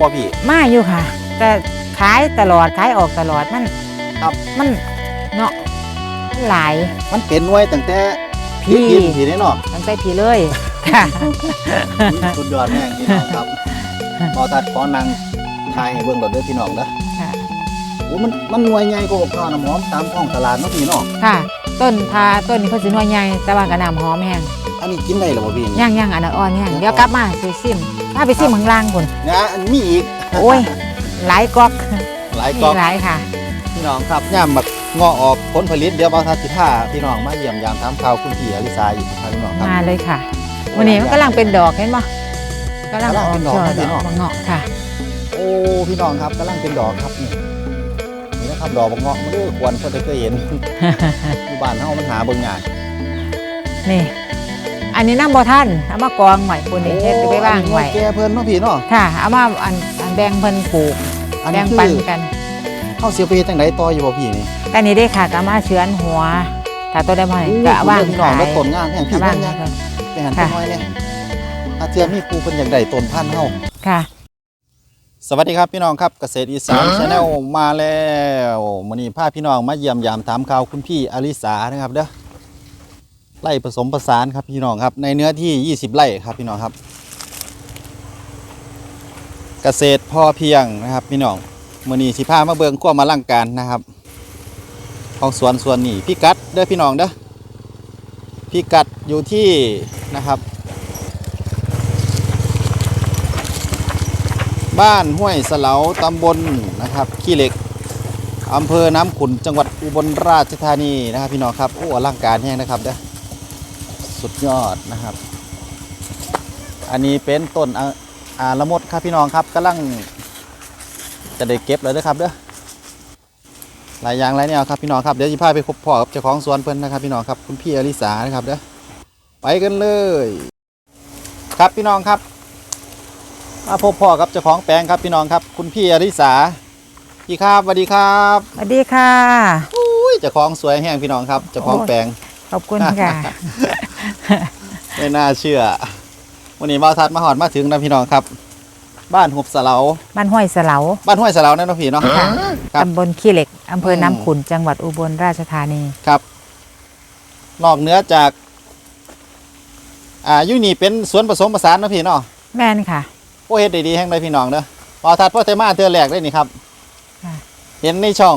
บ่พี่มาอยู่ค่ะ แต่ขายตลอดขายออกตลอดมันครับมันเนาะมันหลายมันเป็นไว้ตั้งแต่พี่พี่พี่ได้เนาะตั้งแต่พี่เลยค่ะสุดยอดแม่งพี่น้องครับพอตัดขอนังทายให้เบิ่งดอกเด้อพี่น้องเด้อค่ะโอ้มันมันหน่วยใหญ่กว่าข้าวน้ำหอมตามท้องตลาดเนาะพี่เนาะค่ะ ต้นพาต้นนี้เขาสิหน่วยใหญ่แต่ว่ากระนำหอมแห้งอันนี้กินได้เหรอบ่พี่นี่ย่างย่างอันนั้นอ่อนแห้งเดี๋ยวกลับมาสิซิม ถ้าไปซิมข้างล่างพุ่นนะอันมีอีกโอ้ย หลายก๊อกหลายมีกล่องหลายค่ะ พี่น้องครับย่ามบักเงาะออกผลผลิตเดี๋ยวบ่าวทัดสิพาพี่น้องมาเยี่ยมยามถามข่าวคุณพี่อลิสาอีกครับพี่น้องครับมาเลยค่ะวันนี้มันกำลังเป็นดอกเห็นปะกำลังออกกำลังเป็นดอกช่อครับพี่ดน้อองกบางเงาะค่ะ โอ้พี่น้องครับกำลังเป็นดอกครับนี่นี่นะครับดอกบักเงาะมันก็ควรเพิ่นจะเคยเห็นอยู่บ้านเฮามันหาเบิ่งยากนี่ อันนี้น้ำบ่ท่านเอามากองไว้คนนี้เฮ็ดไปบ้างไว้แกเพิ่นเนาะพี่เนาะค่ะเอามาอันอันแบ่งเพิ่นปลูกอันแบ่นี้งคืปันอกันเฮาเสียไปเฮ็ดจังไดต่ออยู่บ่พี่นี่กันนี้ได้ค่ะก็มาเชื้อนหัวถ้าตัวได้บ่ก็ว่างพี่น้องขายแล้วต้นงามแห่งก็พี่ว่างเพิ่นยังเพิ่นไปหันไปค่ะน้อยเนี่ยถ้าเทียมมีปูเพิ่นอยากได้ต้นพันธุ์เฮาค่ะสวัสดีครับพี่น้องครับเกษตรอีสานชาแนลมาแล้วมื้อนี้พาพี่น้องมาเยี่ยมยามถามข่าวคุณพี่อลิสานะครับเด้อ ไร่ผสมผสานครับพี่น้องครับ ในเนื้อที่ 20 ไร่ครับพี่น้องครับ เกษตรพอเพียงนะครับ พี่น้องมือนีสิพามาเบิงความมาลังการนะครับ ของสวนสวนนี้พี่กัดเด้อพี่น้องเด้อพี่กัดอยู่ที่นะครับบ้านห้วยเสลาตำบลนะครับขี้เหล็กอำเภอน้ำขุนจังหวัดอุบลราชธานีนะครับพี่น้องครับโอ้อลังการแห้งนะครับเด้อ สุดยอดนะครับ อันนี้เป็นต้นอ่าอ่าละมดครับพี่น้องครับกำลังจะได้เก็บเลยนะครับเด้อหลายอย่างหลายแนวครับพี่น้องครับเดี๋ยวจะพาไปพบพ่อกับเจ้าของสวนเพิ่นนะครับพี่น้องครับคุณพี่อลิสานะครับเด้อไปกันเลย ครับพี่น้องครับมาพบพ่อกับเจ้าของแปลงครับพี่น้องครับ คุณพี่อริสาพี่ครับสวัสดีครับสวัสดีค่ะอุ้ยเจ้าของสวยแห้งพี่น้องครับเจ้าของโอ้ยแปลงขอบคุณค่ะ ไม่น่าเชื่อ วันนี้บ่าวทัดมาหอดมาถึงนะพี่น้องครับ บ้านหุบสะเหลาบ้านห้วยเสลาบ้านห้วยสะเหลานั่นเนาะพี่เนาะ ค่ะครับ ตำบลขี้เหล็กอำเภออืมน้ำขุนจังหวัดอุบลราชธานี ครับ นอกเหนือจาก อ่าอยุนี่เป็นสวนผสมผสานเนาะพี่เนาะแม่นค่ะ โอ้เฮ็ดได้ดีแห้งเลยพี่น้องเด้อบ่าวทัดพ่อเตมาเทือแรกเลยนี่ครับค่ะ เห็นในช่อง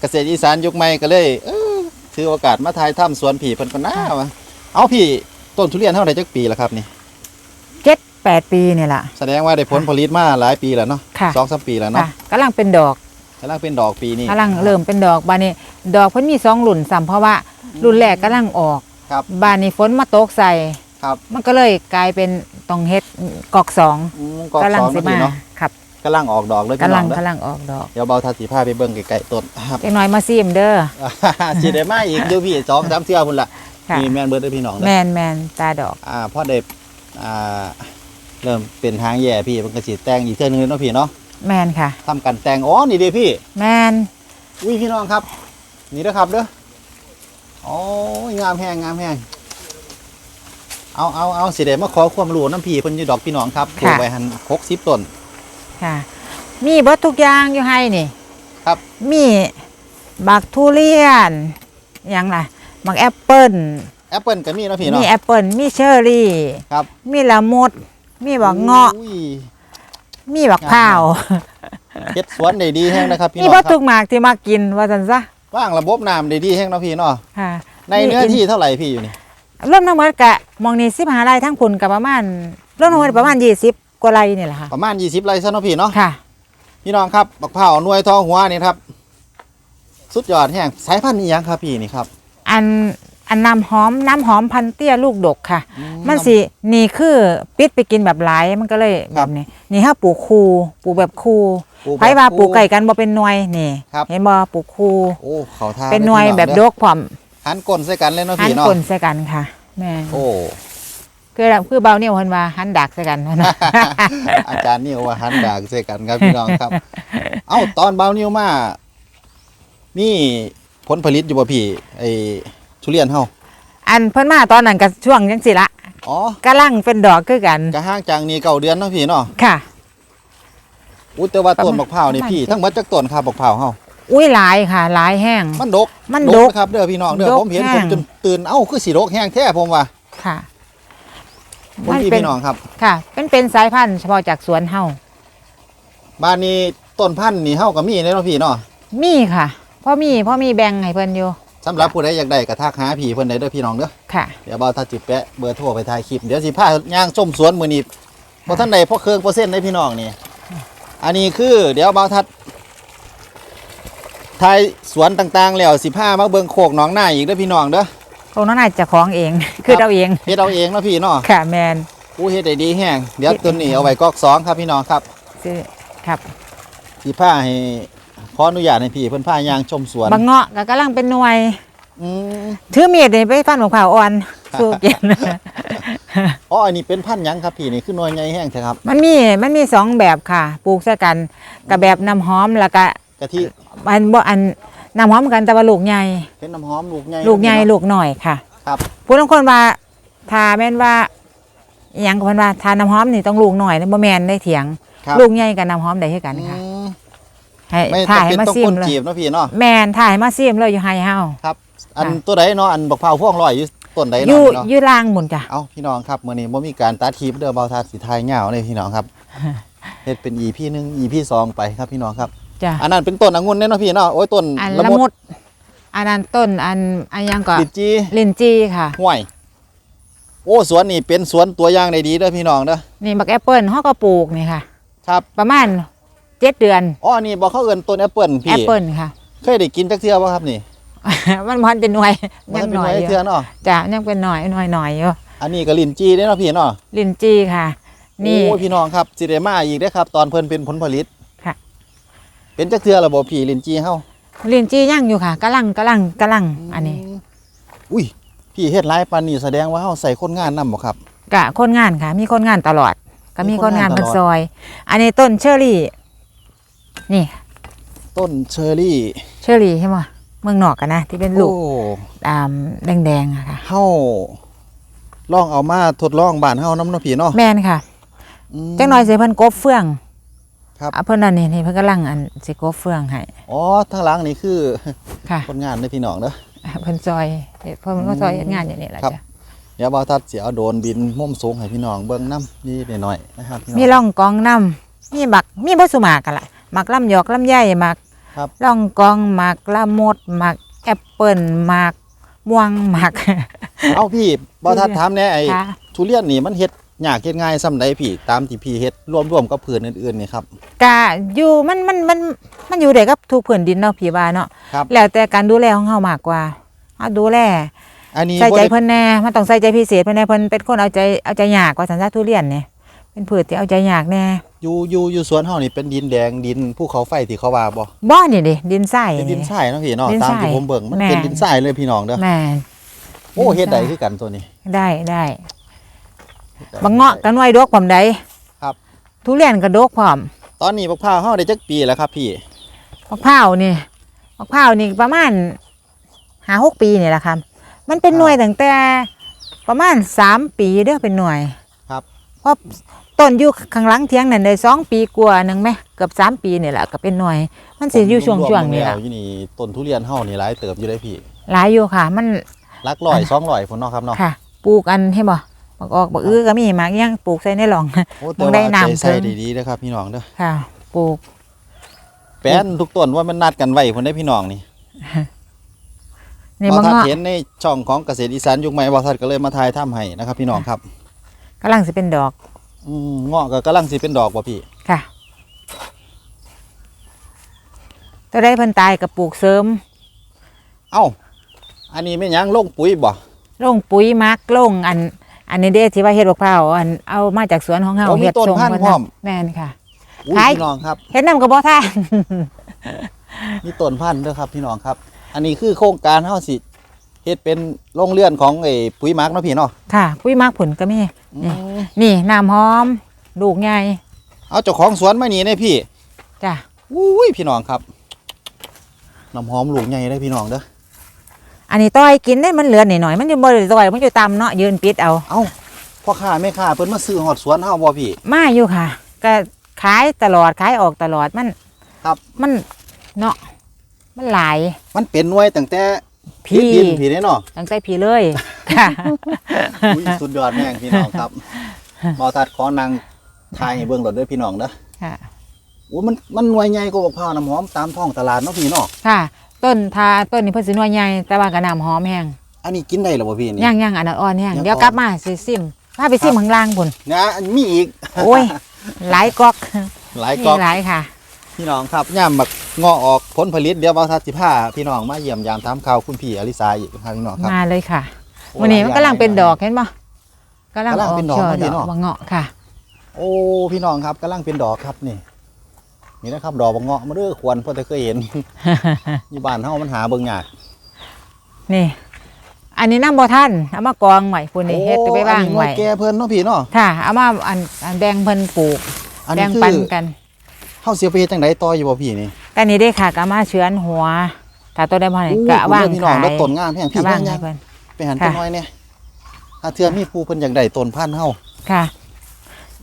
เกษตรอีสานยุคใหม่ก็เลยเออถือโอกาสมาถ่ายถ้ำสวนผีเพิ่นก็น่าวะ เอาพี่ต้นทุเรียนเท่าไหร่จักปีแล้วครับนี่เจ็ดแปดปีนี่แหละแสดงว่าได้ผลผลิตมาหลายปีแล้วเนาะค่ะสองสามปีแล้วค่ะเนาะกำลังเป็นดอกกำลังเป็นดอกปีนี้กำลังเริ่มเป็นดอกบานนี้ ดอกเพิ่นมีสองรุ่นสัมเพราะว่ารุ่นแรกกำลังออกครับบานนี้ฝนมาตกใส่ครับมันก็เลยกลายเป็นต้องเฮ็ดกอกสองอืมกอกกำลัสองสิเนาะพี่มาเนาะครับกำลังออกดอกเลยพี่กำน้ลัองงเด้อกำลังออกดอกเดี๋ยวเบาทัศสีผ้าไปเบิ่งไกลๆต้นครับเล็กน้อยมาซิมเด้อสิได้มาอีกเดี๋ยวพี่สองสามเทื่อพุ่นล่ะ ค่ะนี่แม่นเบิดเด้อพี่น้องเด้อ แมนแมนตาดอก อ่าพอได้อ่าเริ่มเป็นทางแย่พี่มันก็สิแต่งอีกเทื่อนึงเนาะพี่เนาะแมนค่ะ ทำกันแต่งอ๋อนี่เด้พี่แมนอุ้ยพี่น้องครับ นี่เด้อครับเด้อโอ้ยงามแห้งงามแห้งเอาเอาเอาสิเดมาขอความรู้น้ำพี่เพิ่นอยู่ดอกพี่น้องครับปลูกไว้หันหกสิบต้น ค่ะ มีเบิดทุกอย่างอยู่ให้นี่ครับ มีบักทุเรียนหยังล่ะ บักแอปเปิ้ลแอปเปิลก็มีเนาะพี่มีเนาะแอปเปิลมีเชอร์รี่ครับ มีละมุด มีบักเงาะ อุ้ยมีบักพร้าว เฮ็ดสวนได้ดีแห้งนะครับพี่มีน้องเบิดคทุรับกหมากที่มากินว่าซั่นซะว่างระบบน้ำได้ดีแห้งเนาะพี่เนาะ ค่ะในเนื้อที่เท่าไหร่พี่อยู่นี่ รวมทั้งหมดกะมองนี่15ไร่ทั้งพุ่นก็ประมาณรวมทั้งหมดประมาณ 20กว่าไร่นี่แหละค่ะ ประมาณ 20ไร่ซะเนาะพี่เนาะ ค่ะ พี่น้องครับบักเผาวหน่วยทองหัวนี่ครับ สุดยอดแห้งสายพันธุ์นี้ยังครับพี่นี่ครับ อันอันน้ำหอมน้ำหอมพันเตี้ยลูกดกค่ะอืมันสินี่คือปิดไปกินแบบหลายมันก็เลยคแบรับบนี้นี่ถ้าปลูกคูปลูกแบบคูปลูกไผว่าปลูกไก่กันบ่เป็นหน่วยนี่ ครับ เห็นบ่ปลูกคูโอ้เขาทาเป็นหน่วยแบบดกพร้อมหันก้นใส่กันเลยเนาะหันพี่เนาะคนใส่กันค่ะแม่โอ้ คือคือเบาเนี่ยเพิ่นว่าหันดักใส่กันนะ อาจารย์นี่ว่าหันดากใส่กันครับพี่น้องครับ เอ้าตอนเบานิวมา มี ผลผลิตอยู่บ่พี่ไอ้ทุเรียนเฮาอันเพิ่นมาตอนนั้นก็ช่วงจังสิละอ๋อกำลังเป็นดอกคือกันกะห้างจางนี่เก่าเดือนเนาะพี่เนาะค่ะอุ้ยแต่ว่าต้นประมาณบักพร้าวนี่ประมาณพี่สิบทั้งหมดจักต้นครับบักพร้าวเฮาอุ้ยหลายค่ะหลายแห้งมันดกมันดดกกนะครับเด้อพี่น้องเด้อดกผมเห็นแห้ผมงจนตื่นเอ้าคือสิดกแห้งแท้ผมว่าค่ะผมพี่เป็นพี่น้องครับ ค่ะ เป็นเป็นสายพันธุ์เฉพาะจากสวนเฮาบ้านนี้ต้นพันธุ์นี่เฮาก็มีเด้เนาะพี่เนาะมีค่ะ พ่อมีพ่อมีแบ่งให้เพิ่นอยู่สำหรับผู้ใดอยากได้ก็ทักหาพี่เพิ่นได้เด้อพี่น้องเด้อค่ะ เดี๋ยวเบาถ้าจิแปะเบอร์โทรไปถ่ายคลิปเดี๋ยวสิพาย่างชมสวนมื้อนี้บ่ทันใดพอเครื่องเปอร์เซ็นต์ได้พี่น้องนี่ อันนี้คือ เดี๋ยวเบาทัดถ่ายสวนต่างๆ แล้วสิพามาเบิ่งโคกหนองหน้าอีกเด้อพี่น้องเด้อพวกน้องนายเจะของเอง คือเราเองเฮ็ดเอาเองเนาะพี่เนาะค่ะแมนอู้เฮ็ดได้ดีแฮงเดี๋ยวตัวนี้เอาไว้กอกสองครับพี่น้องครับซื้อครับสิพาให้ ขออนุญาตให้พี่เพิ่นพาย่างชมสวนบางเงาะก็กำลังเป็นหน่วยอืมถือมีดนี่ไปฟันของเผาวอ่อนสู้กิน อ๋ออันนี้เป็นพันธุ์หยังครับพี่นี่คือหน่วยใหญ่แห้งใช่ครับ มันมีมันมีสองแบบค่ะ ปลูกซะกันกับแบบน้ำหอมแล้วก็กะทิอันบ่อันน้ำหอมกันแต่ว่าลูกใหญ่เป็นน้ำหอมลูกใหญ่ลูกใหญ่เนาะลูกหน่อยค่ะครับผู้บางคนว่าทาแม่นว่าอหยังกับเพิ่นว่าทาน้ำหอมนี่ต้องลูกหน่อยนะบ่แม่นได้เถียง ครับลูกใหญ่กับน้ำหอมได้คือกันค่ะ อืม ให้ไม่ถ่าจำยเป็นมาต้องซิคมนเลยจีบเนาะพี่เนาะแม่นถ่ายมาซิมเลยอยู่ให้เฮา ครับ อันค่ะ ตัวใดเนาะอันบักพร้าวพ่วงลอยอยู่ต้นใดอเนาะยู่เนาะอยู่ล่างหมุนจ้ะ เอาพี่น้องครับมื้อนี้บ่มีการตัดคลิปเด้อเบาทาสิทายเหงาเลยพี่น้องครับเฮ็ดเป็น EP หนึง EP สองไปครับพี่น้องครับ จ้ะ อันนั้นเป็นต้นองุ่นเด้เนาะพี่เนาะโอ้ยต้นอันละละมุมุดดอันนั้นต้นอันอันยังก็ลินจีลินจีค่ะ ห้วย โอ้สวนนี่เป็นสวนตัวอย่างได้ดีเด้อพี่น้องเด้อนี่บักแอปเปิลเฮาก็ปลูกนี่ค่ะ ครับ ประมาณ เจ็ดเดือนอ๋ออันนี้บ่เขาเอิ้นต้นแอปเปิ้ลแอพี่ปเปิลค่ะ เคยได้กินจักเทื่อบ่ครับนี่ มันมันเป็นหน่วยบ่ยังทันหเป็นน่อยไว้อยู่เทื่อเนาะจ้ะยังเป็นหน่อยหน่อยหน่อยอยู่อันนี้ก็ลินจีเด้เนาะพี่เนาะลินจีค่ะ นี่โอ้ยพี่น้องครับสิได้มาอีกเด้อครับ ตอนเพิ่นเป็นผลผลิตค่ะ เป็นจักเทื่อแล้วบ่พี่ลินจีเฮาลินจียังอยู่ค่ะกำลังกำลังกำลังอันนี้ อุ้ยพี่เฮ็ดหลายปานนี้แสดงว่าเฮาใส่คนงานนำบ่ครับกะคนงานค่ะ มีคนงานตลอด ก็มีมีคคนนานนงางเพิ่นตลอดซอย อันนี้ต้นเชอรี่ นี่ต้นเชอรี่เชอรี่ใช่ไหมเมืองนอกกันนะ ที่เป็นลูกโอ้ตามแดงๆอะค่ะเฮาลองเอามาทดลองบ้านเฮานำเนาะพี่เนาะแม่นค่ะอืมจังน้อยสิเพิ่นกบเฟืองครับอะเพิ่นนั่นนี่นี่เพิ่นกำลังอันสิกบเฟืองให้อ๋อทางหลังนี่คือค่ะคนงานเด้อพี่น้องเด้อเพิ่นซอยเพิ่นก็ซอยเฮ็ดงานอย่างนี้แหละครับจ้ะเดี๋ยวบ่าวทัดสิเอาโดรนบินมุมสูงให้พี่น้องเบิ่งนํนี่หน่อยๆนะครับพี่น้องมีร่องกองน้ำมีบักมีบ่สุหมากกันล่ะ หมักลำหยอกลำไยหมักครับร่องกองหมักละมดหมักแอปเปิ้ลหมักม่วงหมัก เอ้าพี่บ่าวทัดถามแหน่ไอ้ค่ะ ทุเรียนนี่มันเฮ็ดยากเฮ็ดง่ายส่ำใดพี่ตามที่พี่เฮ็ดรวมๆกับพืชอื่นๆนี่ครับ กะอยู่มันมันมันมันอยู่ได้กับทุกพื้นดินเนาะพี่ว่าเนาะครับ แล้วแต่การดูแลของเฮามากกว่าเฮาดูแล อันนี้ใส่ใจบ่ได้เพิ่นแน่ มันต้องใส่ใจพิเศษเพิ่นแน่เพิ่นเป็นคนเอาใจเอาใจยากกว่าสันซะทุเรียนเนี่ยเป็นพืชที่เอาใจยากแน่ อยู่อยู่อยู่สวนเฮานี่เป็นดินแดงดินภูเขาไฟที่เขาว่าบ่บ่นี่ดิดินทรายเป็นดินนี่ทรายเนาะพี่เนาะดินตามทรายที่ผมเบิ่งมันแม่เป็นดินทรายเลยพี่น้องเด้อแม่นโอ้ดินเฮ็ดทราได้ยคือกันตัวนี้ ได้ได้บางเงาะก็หน่วยดกพร้อมใดครับ ทุเรียนก็ดกพร้อมตอนนี้บักพร้าวเฮาได้จักปีแล้วครับพี่มะพร้าวนี่มะพร้าวนี่ประมาณห้าหกปีนี่แหละครับมันเป็นหน่วยตั้งแต่ประมาณสามปีเด้อเป็นหน่วย ครับเพราะ ต้นอยู่ข้างหลังเทียงนั่นได้สองปีกว่าหนึ่งไหมเกือบสามปีนี่แหละก็เป็นหน่วย มันสิอยู่ช่วงรช่วงๆนี่แหแล้ละวอยู่นี่ต้นทุเรียนเฮานี่หลายเติบอยู่เลยพี่หลายอยู่ค่ะ มันหลักร้อย200พุ่นเนาะครับเนาะค่ะปลูกอันให้บ่บักออกบักอื้อก็มีหมากยังปลูกใส่ในหลองโอ้ต้แต่องได้ว่าน้ำใจใส่เพิ่มดีๆนะครับพี่น้องเด้อค่ะ ปลูก แป้นทุกต้นว่ามันนัดกันไว้พุ่นได้พี่น้องนี่นี่บ่มะทัดเงาะเห็นในช่องของเกษตรอีสานยุคใหม่บ่ทัดก็เลยมาถ่ายทำให้นะครับ พี่น้องครับกำลังสิเป็นดอก อืมเงาะก็กำลังสิเป็นดอกบ่พี่ ค่ะ ตัวได้เพิ่นตายกับปลูกเสริมเอ้า อันนี้แม่นหยังลงปุ๋ยบ่ลงปุ๋ยหมักลงอัน อันนี้เด้ที่ว่าเฮ็ดบักพร้าวอันเอามาจากสวนของเฮาโอ้มีเฮ็ดต้นส่งพันธุ์เพิ่นพร้อนะมแม่นค่ะ อุ้ยขาย พี่น้องครับ เฮ็ดนำก็บ่ท่าน มีต้นพันธุ์เด้อครับพี่น้องครับ อันนี้คือโครงการเฮาสิ เฮ็ดเป็นโรงเรือนของไอ้ปุ๋ยหมักเนาะพี่เนาะค่ะปุ๋ยหมักผลก็มีอืมนี่น้ำหอมลูกใหญ่เอาเจ้าของสวนมานี่เด้พี่จ้ะอุ้ยพี่น้องครับน้ำหอมลูกใหญ่ได้อพี่น้องเด้ออันนี้ต้อยกินได้มันเหลือหน่อยๆมันอยู่บ่ได้ต้อยมันอยู่ต่ำเนาะยืนปิดเอา เอ้าพ่อค้าแม่ค้าเพิ่นมาซื้อฮอดสวนเฮาบ่พี่ มาอยู่ค่ะ ก็ขขายตลอดขายออกตลอดมันครับ มันเนาะมันหลาย มันเป็นหน่วยตั้งแต่ พี่ดินพี่เด้เนาะตั้งใจพี่เลยค่ะอุ้ยสุดยอดแม่งพี่น้องครับบอทัดขอนางทายให้เบิ่งรถเด้อพี่น้องเด้อค่ะโอ้มันมันหน่วยใหญ่กว่าบักพร้าวน้ำหอมตามท้องตลาดเนาะพี่เนาะค่ะ ต้นทาต้นนี้เพิ่นสิหน่วยใหญ่แต่ว่าก็น้ำหอมแห้งอันนี้กินได้เหรอบ่พี่นี่ย่างย่างอันนั้นอ่อนแห้งยังเดี๋ยวอ่อนกลับมาสิซิมพาไปซิมข้างล่างพุ่นนะอันมีอีก โอ้ยหลายก๊อกหลายมีกอกหลายค่ะ พี่น้องครับย่ามบักงอออกผลผลิตเดี๋ยวบอทัดสิพาพี่น้องมาเยี่ยมยามถามข่าวคุณพี่อลิสาอีกครับพี่น้องครับมาเลยค่ะโอ้วันนี้มันกำลังเป็นดอกหลายเห็นบ่กำลังกำลังออกเป็นดอกช่อเนาะพี่ดอกเนาะบางเงาะค่ะ โอ้พี่น้องครับกำลังเป็นดอกครับนี่นี่นะครับดอกบักเงาะมาเด้อควรเพิ่นจะเคยเห็นอยู่บ้านเฮามันหาเบิ่งยากนี่ อันนี้น้ำบ่ท่านเอามากองไว้พุ่นนี่เฮ็ดไปบ้างอันนี้หน่วไว้ยแก่เพิ่นเนาะพี่เนาะค่ะเอามาอันอันแบ่งเพิ่นปลูกอันแบ่นี้งคือปันกัน เฮาเสียไปเฮ็ดจังไดต่ออยู่บ่พี่นี่ก็นี่ได้ค่ะก็เอามาเชื้อนหัวถ้าตัวได้บ่นี่อู้ก็เอาว่างคุณเด้อพี่น้องขายแล้วต้นงามแพงก็พี่ว่างแม่ให้งเพิ่นไปหันค่ะจังน้อยเนี่ยถ้าเทื่อมีผู้เพิ่นอยากได้ต้นพันธุ์เฮาค่ะ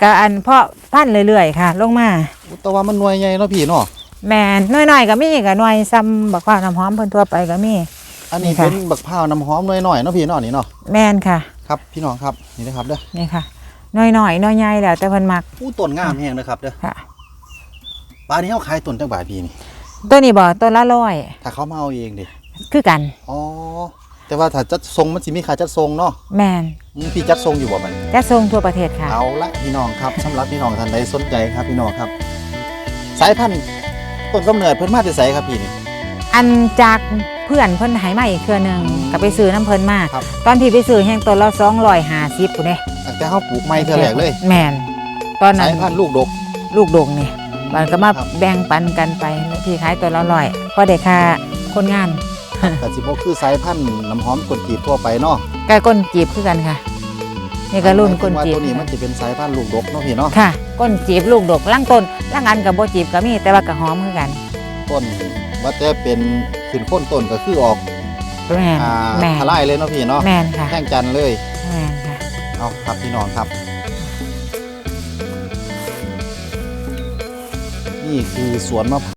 ก็อันเพาะพันธุ์เรื่อยๆค่ะ ลงมาอู้แต่ว่ามันหน่วยใหญ่เนาะพี่เนาะแม่นน้อยๆก็มีก็หน่วยซ้ำบักพร้าวน้ำหอมเพิ่นทั่วไปก็มีอันนี้นี่ค่ะเป็นบักพร้าวน้ำหอมหน่อยๆเนาะพี่เนาะนี่เนาะแม่นค่ะ ครับพี่น้องครับนี่นะครับเด้อนี่ค่ะน้อยๆน้อยใหญ่แล้วแต่เพิ่นมักอู้ต้นงามแฮงนะครับเด้อค่ะ ป่านนี้เฮาขายต้นจังบาทพี่นี่ตัวนี้บ่ตัวละร้อยถ้าเขามาเอาเองดิคือกัน อ๋อ แต่ว่าถ้าจัดทรงมันสิมีค่าจัดทรงเนาะแม่นอืมพี่จัดทรงอยู่บ่มัน จะส่งทั่วประเทศค่ะ เอาละพี่น้องครับสำหรับพี่น้องท่านใดสนใจครับพี่น้องครับ สายพันธุ์ต้นกำเนิดเพิ่นมาแต่ไสครับพี่นี่ อันจากเพื่อนเพิ่นให้มาอีกเครือหนึงอืมก็ไปซื้อน้ำเพิ่นมาครับ ตอนที่ไปซื้อแห่งตัวละ250พุ่นเด้ตั้งแต่เฮาปลูกไม้เท่าแรกเลย แม่นตอนนั้สานยพันธุ์ลูกดกลูกดงนี่ มันก็มาครับแบ่งปันกันไปพี่ขายตัวละร้อยพอได้ค่าคนงานแต่สิบ่คือสายพันธุ์น้ำหอมกลจีบทั่วไปเนาะไก่ก้นจีบคือกันค่ะ นี่ก็รุ่นก้นหมายจีถึงบว่าตัวนี้มันจะเป็นสายพันธุ์ลูกดกเนาะพี่เนาะค่ะก้นจีบลูกดกล่างต้นล่างอันกับโบจีบก็มีแต่ว่าก็หอมคือกันต้นว่าแต่เป็นขึ้นโค้นต้นก็คือออกแม่นอ่าแม่นทลายเลยเนาะพี่เนาะแม่นค่ะแท่งจันทร์เลยแม่นค่ะเอาครับพี่น้องครับ นี่คือสวนมะพร้าว